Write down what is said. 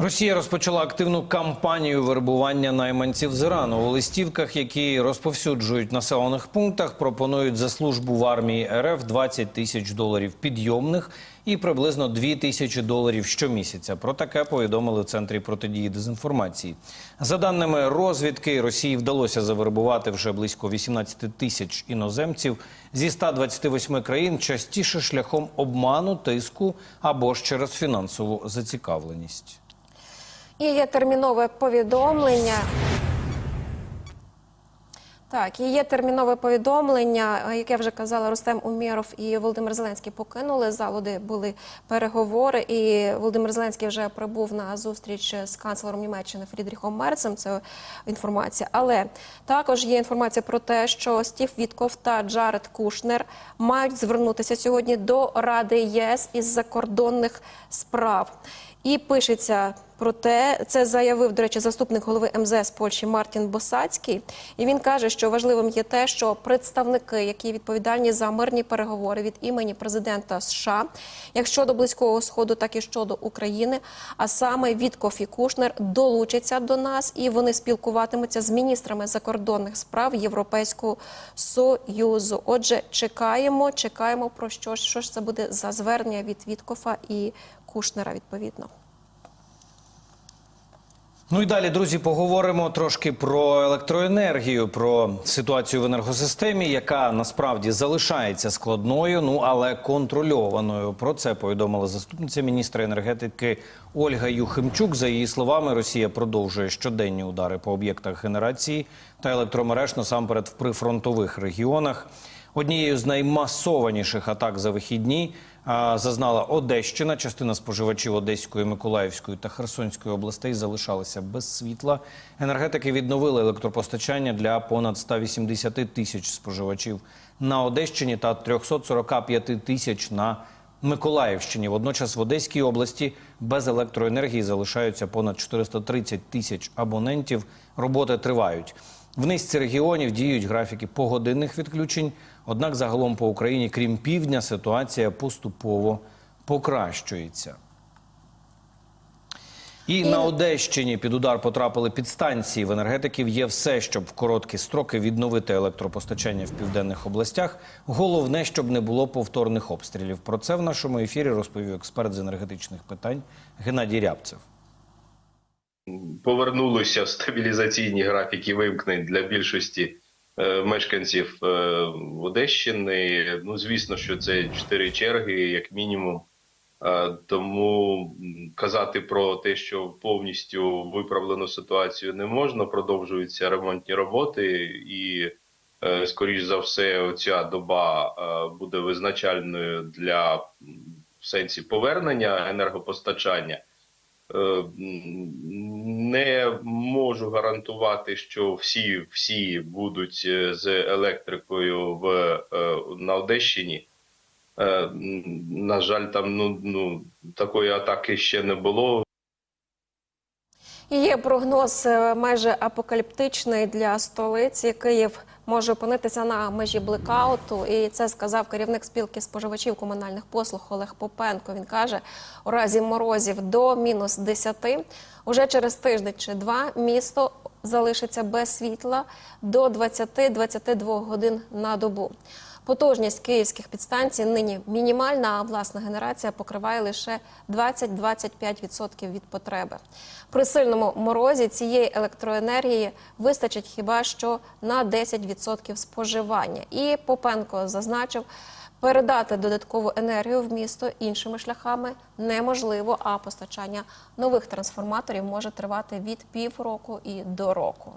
Росія розпочала активну кампанію вербування найманців з Ірану. У листівках, які розповсюджують населених пунктах, пропонують за службу в армії РФ 20 тисяч доларів підйомних і приблизно 2 тисячі доларів щомісяця. Про таке повідомили в центрі протидії дезінформації. За даними розвідки, Росії вдалося завербувати вже близько 18 тисяч іноземців зі 128 країн, частіше шляхом обману, тиску або ж через фінансову зацікавленість. І є термінове повідомлення. Так, і є термінове повідомлення, е, як я вже казала, Рустем Умєров і Володимир Зеленський покинули залу, де були переговори. І Володимир Зеленський вже прибув на зустріч з канцлером Німеччини Фрідріхом Мерцем. Це інформація. Але також є інформація про те, що Стів Вітков та Джаред Кушнер мають звернутися сьогодні до Ради ЄС із закордонних справ. І пишеться про те, це заявив, до речі, заступник голови МЗС Польщі Мартін Босацький. І він каже, що важливим є те, що представники, які відповідальні за мирні переговори від імені президента США, як щодо близького сходу, так і щодо України, а саме Вітков і Кушнер долучаться до нас і вони спілкуватимуться з міністрами закордонних справ Європейського союзу. Отже, чекаємо, чекаємо про що що ж це буде за звернення від Віткофа і Кушнера відповідно. Ну і далі, друзі, поговоримо трошки про електроенергію, про ситуацію в енергосистемі, яка насправді залишається складною, ну але контрольованою. Про це повідомила заступниця міністра енергетики Ольга Юхимчук. За її словами, Росія продовжує щоденні удари по об'єктах генерації та електромереж насамперед в прифронтових регіонах. Однією з наймасованіших атак за вихідні зазнала Одещина. Частина споживачів Одеської, Миколаївської та Херсонської областей залишалася без світла. Енергетики відновили електропостачання для понад 180 тисяч споживачів на Одещині та 345 тисяч на Миколаївщині. Водночас в Одеській області без електроенергії залишаються понад 430 тисяч абонентів. Роботи тривають. В низці регіонів діють графіки погодинних відключень. Однак загалом по Україні, крім півдня, ситуація поступово покращується. І на Одещині під удар потрапили підстанції. В енергетиків є все, щоб в короткі строки відновити електропостачання в південних областях. Головне, щоб не було повторних обстрілів. Про це в нашому ефірі розповів експерт з енергетичних питань Геннадій Рябцев. Повернулися в стабілізаційні графіки вимкнень для більшості е, мешканців е, Одещини. Ну, звісно, що це чотири черги, як мінімум. Е, тому казати про те, що повністю виправлену ситуацію не можна. Продовжуються ремонтні роботи, і скоріш за все, ця доба буде визначальною для в сенсі повернення енергопостачання. Е, Не можу гарантувати, що всі всі будуть е, з електрикою в е, на Одещині. На жаль, там ну, ну такої атаки ще не було. Є прогноз майже апокаліптичний для столиці. Київ може опинитися на межі блекауту. І це сказав керівник спілки споживачів комунальних послуг Олег Попенко. Він каже, у разі морозів до мінус 10, уже через тиждень чи два місто залишиться без світла до 20-22 годин на добу. Потужність київських підстанцій нині мінімальна, а власна генерація покриває лише 20-25% від потреби. При сильному морозі цієї електроенергії вистачить хіба що на 10% споживання. І Попенко зазначив, передати додаткову енергію в місто іншими шляхами неможливо, а постачання нових трансформаторів може тривати від півроку і до року.